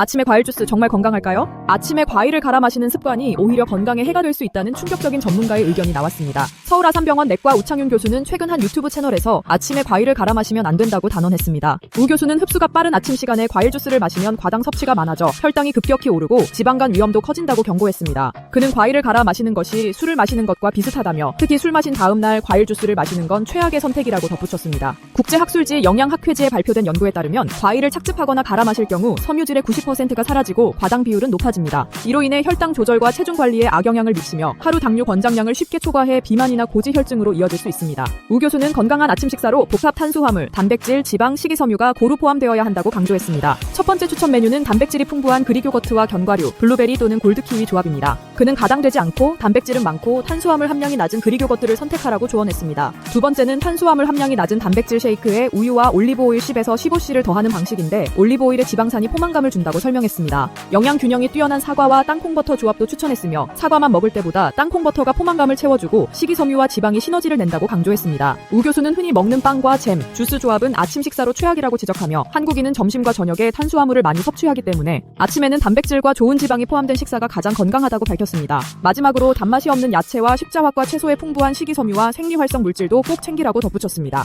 아침에 과일 주스 정말 건강할까요? 아침에 과일을 갈아 마시는 습관이 오히려 건강에 해가 될 수 있다는 충격적인 전문가의 의견이 나왔습니다. 서울 아산병원 내과 우창윤 교수는 최근 한 유튜브 채널에서 아침에 과일을 갈아 마시면 안 된다고 단언했습니다. 우 교수는 흡수가 빠른 아침 시간에 과일 주스를 마시면 과당 섭취가 많아져 혈당이 급격히 오르고 지방간 위험도 커진다고 경고했습니다. 그는 과일을 갈아 마시는 것이 술을 마시는 것과 비슷하다며 특히 술 마신 다음 날 과일 주스를 마시는 건 최악의 선택이라고 덧붙였습니다. 국제학술지 영양학회지에 발표된 연구에 따르면 과일을 착즙하거나 갈아 마실 경우 섬유질의 90%가 사라지고 과당 비율은 높아집니다. 이로 인해 혈당 조절과 체중 관리에 악영향을 미치며 하루 당류 권장량을 쉽게 초과해 비만이나 고지혈증으로 이어질 수 있습니다. 우 교수는 건강한 아침 식사로 복합 탄수화물, 단백질, 지방, 식이섬유가 고루 포함되어야 한다고 강조했습니다. 첫 번째 추천 메뉴는 단백질이 풍부한 그릭요거트와 견과류, 블루베리 또는 골드키위 조합입니다. 그는 가당되지 않고 단백질은 많고 탄수화물 함량이 낮은 그릭요거트를 선택하라고 조언했습니다. 두 번째는 탄수화물 함량이 낮은 단백질 쉐이크에 우유와 올리브오일 10에서 15c를 더하는 방식인데 올리브오일의 지방산이 포만감을 준다고 설명했습니다. 영양 균형이 뛰어난 사과와 땅콩버터 조합도 추천했으며 사과만 먹을 때보다 땅콩버터가 포만감을 채워주고 식이섬유와 지방이 시너지를 낸다고 강조했습니다. 우 교수는 흔히 먹는 빵과 잼, 주스 조합은 아침 식사로 최악이라고 지적하며 한국인은 점심과 저녁에 탄수화물을 많이 섭취하기 때문에 아침에는 단백질과 좋은 지방이 포함된 식사가 가장 건강하다고 밝혔습니다. 마지막으로 단맛이 없는 야채와 십자화과 채소의 풍부한 식이섬유와 생리활성 물질도 꼭 챙기라고 덧붙였습니다.